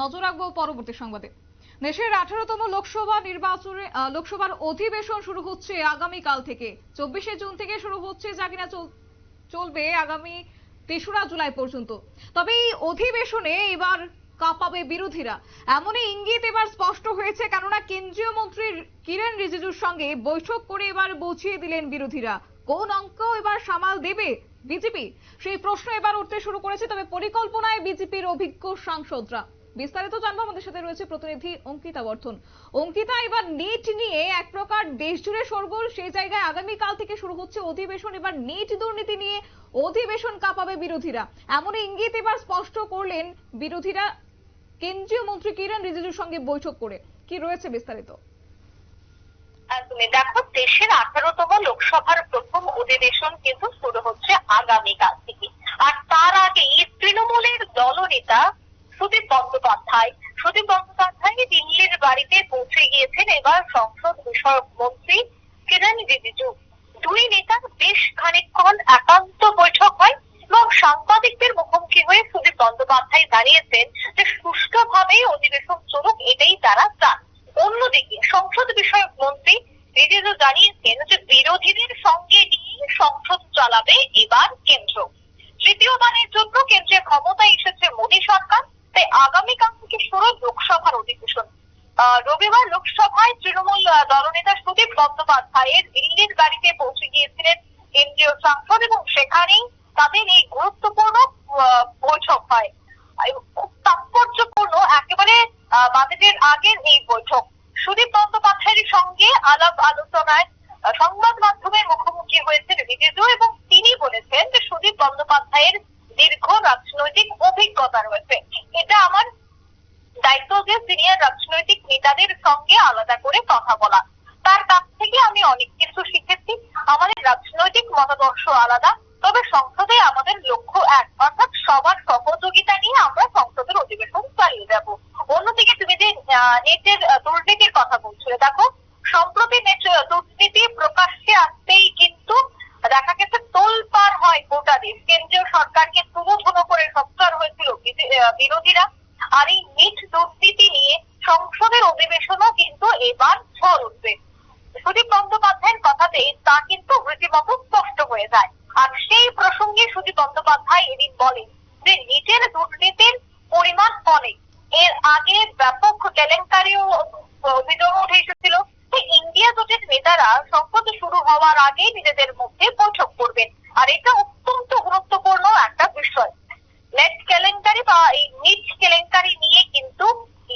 নজর রাখব পরবর্তী সংবাদে। দেশের আঠারোতম লোকসভা নির্বাচনে লোকসভার অধিবেশন শুরু হচ্ছে আগামীকাল থেকে। চব্বিশে জুন থেকে শুরু হচ্ছে যা কিনা চলবে আগামী তেসরা জুলাই পর্যন্ত। তবে এই অধিবেশনে এবার কাঁপাবে বিরোধীরা। এমনই ইঙ্গিত এবার স্পষ্ট হয়েছে, কেননা কেন্দ্রীয় মন্ত্রী কিরেন রিজিজুর সঙ্গে বৈঠক করে এবার বুঝিয়ে দিলেন বিরোধীরা। কোন অঙ্ক এবার সামাল দেবে বিজেপি? সেই প্রশ্ন এবার উঠতে শুরু করেছে, তবে পরিকল্পনায় বিজেপির অভিজ্ঞ সাংসদরা। বিস্তারিত জানব আমাদের সাথে রয়েছে প্রতিনিধি অঙ্কিতা বর্ধন। অঙ্কিতা, এবার নিট নিয়ে এক প্রকার দেশ জুড়ে সরগোল সেই জায়গায় আগামীকাল থেকে শুরু হচ্ছে অধিবেশন। এবার নিট দুর্নীতি নিয়ে অধিবেশন কাঁপাবে বিরোধীরা। এমন ইঙ্গিত এবার স্পষ্ট করলেন বিরোধীরা। কেন্দ্রীয় মন্ত্রী কিরণ রিজিজুর সঙ্গে বৈঠক করে। কি রয়েছে বিস্তারিত? একদমই। দেখো, দেশের আঠারোতম লোকসভার প্রথম অধিবেশন কিন্তু শুরু হচ্ছে আগামীকাল থেকে। আর তার আগেই তৃণমূলের দলনেতা সুদীপ বন্দ্যোপাধ্যায় সুদীপ বন্দ্যোপাধ্যায় দিল্লির বাড়িতে পৌঁছে গিয়েছেন এবার সংসদ বিষয়ক মন্ত্রী কিরণ রিজিজু। দুই নেতার বেশ খানিকক্ষণ একান্ত বৈঠক হয় এবং সাংবাদিকদের মুখোমুখি হয়ে সুদীপ বন্দ্যোপাধ্যায় জানিয়েছেন যে সুষ্ঠুভাবে অধিবেশন চলুক, এটাই তারা চান। অন্যদিকে সংসদ বিষয়ক মন্ত্রী রিজিজু জানিয়েছেন যে বিরোধীদের সঙ্গে নিয়ে সংসদ চালাবে এবার কেন্দ্র। তৃতীয়বারের জন্য কেন্দ্রে ক্ষমতায় এসেছে মোদী সরকার, তাই আগামীকাল থেকে শুরু লোকসভার অধিবেশন। রবিবার লোকসভায় তৃণমূল দলনেতা সুদীপ বন্দ্যোপাধ্যায়ের দিল্লির বাড়িতে পৌঁছে গিয়েছিলেন কেন্দ্রীয় সাংসদ এবং সেখানেই তাদের এই গুরুত্বপূর্ণ বৈঠক হয়। খুব তাৎপর্যপূর্ণ, একেবারে বাজেটের আগের এই বৈঠক। সুদীপ বন্দ্যোপাধ্যায়ের সঙ্গে আলাপ আলোচনায় সংবাদ মাধ্যমের মুখোমুখি হয়েছেন রিজিজু এবং তিনি বলেছেন যে সুদীপ বন্দ্যোপাধ্যায়ের দীর্ঘ রাজনৈতিক অভিজ্ঞতা রয়েছে। দায়িত্ব সিনিয়র রাজনৈতিক নেতাদের সঙ্গে আলাদা করে কথা বলা। তার কাছ থেকে আমি অনেক কিছু শিখেছি। আমাদের রাজনৈতিক মতাদর্শ আলাদা, তবে সংসদে আমাদের লক্ষ্য এক, অর্থাৎ সবার সহযোগিতা নিয়ে আমরা সংসদের অধিবেশন চালিয়ে যাব। অন্যদিকে তুমি যে নেটের দুর্নীতির কথা বলছিলে, দেখো, সম্প্রতি নেট দুর্নীতি প্রকাশ্যে আসতেই কিন্তু দেখা গেছে তোলপার হয় গোটা দেশ। কেন্দ্রীয় সরকারকে তুলোধুনো করে সৎকার হয়েছিল বিরোধীরা। আর এই নিট দুর্নীতি নিয়ে সংসদের অধিবেশনও কিন্তু এবার ঝড় উঠবে। সুদীপ বন্দ্যোপাধ্যায়ের কথাতে তা কিন্তু রীতিমতো স্পষ্ট হয়ে যায়। আর সেই প্রসঙ্গে সুদীপ বন্দ্যোপাধ্যায় এদিন বলেন যে নিটের দুর্নীতির পরিমাণ অনেক। এর আগে ব্যাপক কেলেঙ্কারিও অভিযোগ উঠে এসেছিল যে, ইন্ডিয়া জোটের নেতারা সংসদ শুরু হওয়ার আগে নিজেদের মধ্যে বৈঠক করবেন। আর এটা অত্যন্ত গুরুত্বপূর্ণ নেট কেলেঙ্কারি বা এই নিট কেলেঙ্কারি নিয়ে কিন্তু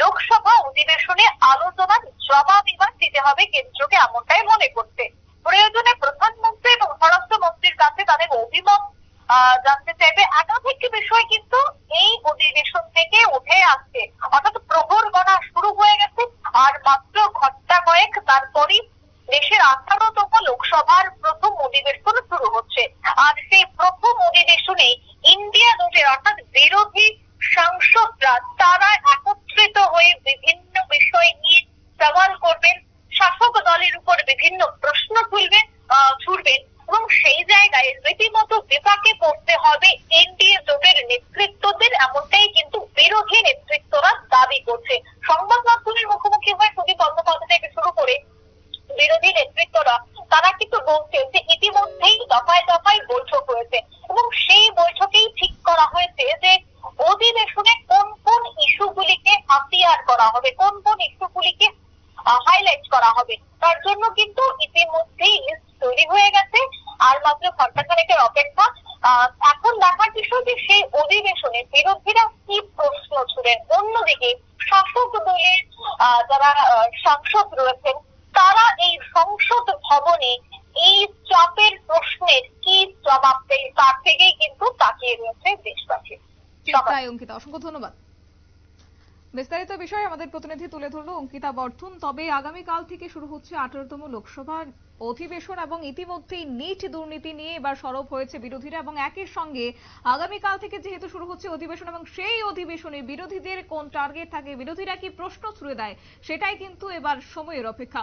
লোকসভা অধিবেশনে আলোচনার জবাব এবার দিতে হবে কেন্দ্রকে এমনটাই মনে করছে প্রয়োজনে প্রধানমন্ত্রী এবং স্বরাষ্ট্রমন্ত্রীর কাছে তাদের অভিমত জানতে চাইবে। একাধিক বিষয় কিন্তু এই অধিবেশন থেকে উঠে আসছে। অর্থাৎ প্রহর গণা শুরু হয়ে গেছে, আর মাত্র ঘণ্টা কয়েক তারপরই দেশের আঠারোতম লোকসভার প্রথম অধিবেশন শুরু হচ্ছে। আর সেই প্রথম অধিবেশনে ইন্ডিয়া জোটের, অর্থাৎ বিরোধী সাংসদরা তারা একত্রিত হয়ে বিভিন্ন বিষয় নিয়ে সওয়াল করবেন, শাসক দলের উপর বিভিন্ন প্রশ্ন তুলবেন ছুড়বেন এবং সেই জায়গায় রীতিমতো বিপাকে পড়তে হবে এনডিএ জোটের নেতৃত্বদের, এমনটাই কিন্তু বিরোধী নেতৃত্বরা দাবি করছে। সংবাদ মাধ্যমের মুখোমুখি হয়ে সুদীপ বন্দ্যোপাধ্যায় থেকে শুরু করে বিরোধী নেতৃত্বরা তারা কিন্তু বলছে যে ইতিমধ্যেই দফায় দফায় বৈঠক হয়েছে এবং সেই বৈঠকেই ঠিক করা হয়েছে যে অধিবেশনে কোন কোন ইস্যুগুলিকে হাতিয়ার করা হবে কোন কোন ইস্যুগুলিকে হাইলাইট করা হবে তার জন্য কিন্তু ইতিমধ্যেই লিস্ট তৈরি হয়ে গেছে। আর মাত্র ঘন্টাখানেকের অপেক্ষা আহ, এখন দেখার বিষয় যে সেই অধিবেশনে বিরোধীরা কি প্রশ্ন ছুড়েন। অন্যদিকে শাসক দলের যারা সাংসদ রয়েছেন তারা এই সংসদ ভবনে এই চাপের প্রশ্নের কি জবাব দেয়? তার থেকেই কিন্তু তাকিয়ে রয়েছে দেশবাসী। অঙ্কিতা। অসংখ্য ধন্যবাদ। বিস্তারিত আমাদের প্রতিনিধি তুলে অঙ্কিতা বর্ধন। তবে আগামীকাল থেকে শুরু হচ্ছে আঠারোতম লোকসভার অধিবেশন এবং ইতিমধ্যেই নিট দুর্নীতি নিয়ে এবার সরব হয়েছে বিরোধীরা এবং একই সঙ্গে আগামীকাল থেকে যেহেতু শুরু হচ্ছে অধিবেশন এবং সেই অধিবেশনে বিরোধীদের কোন টার্গেট থাকে, বিরোধীরা কি প্রশ্ন ছুড়ে দেয়, সেটাই কিন্তু এবার সময়ের অপেক্ষা।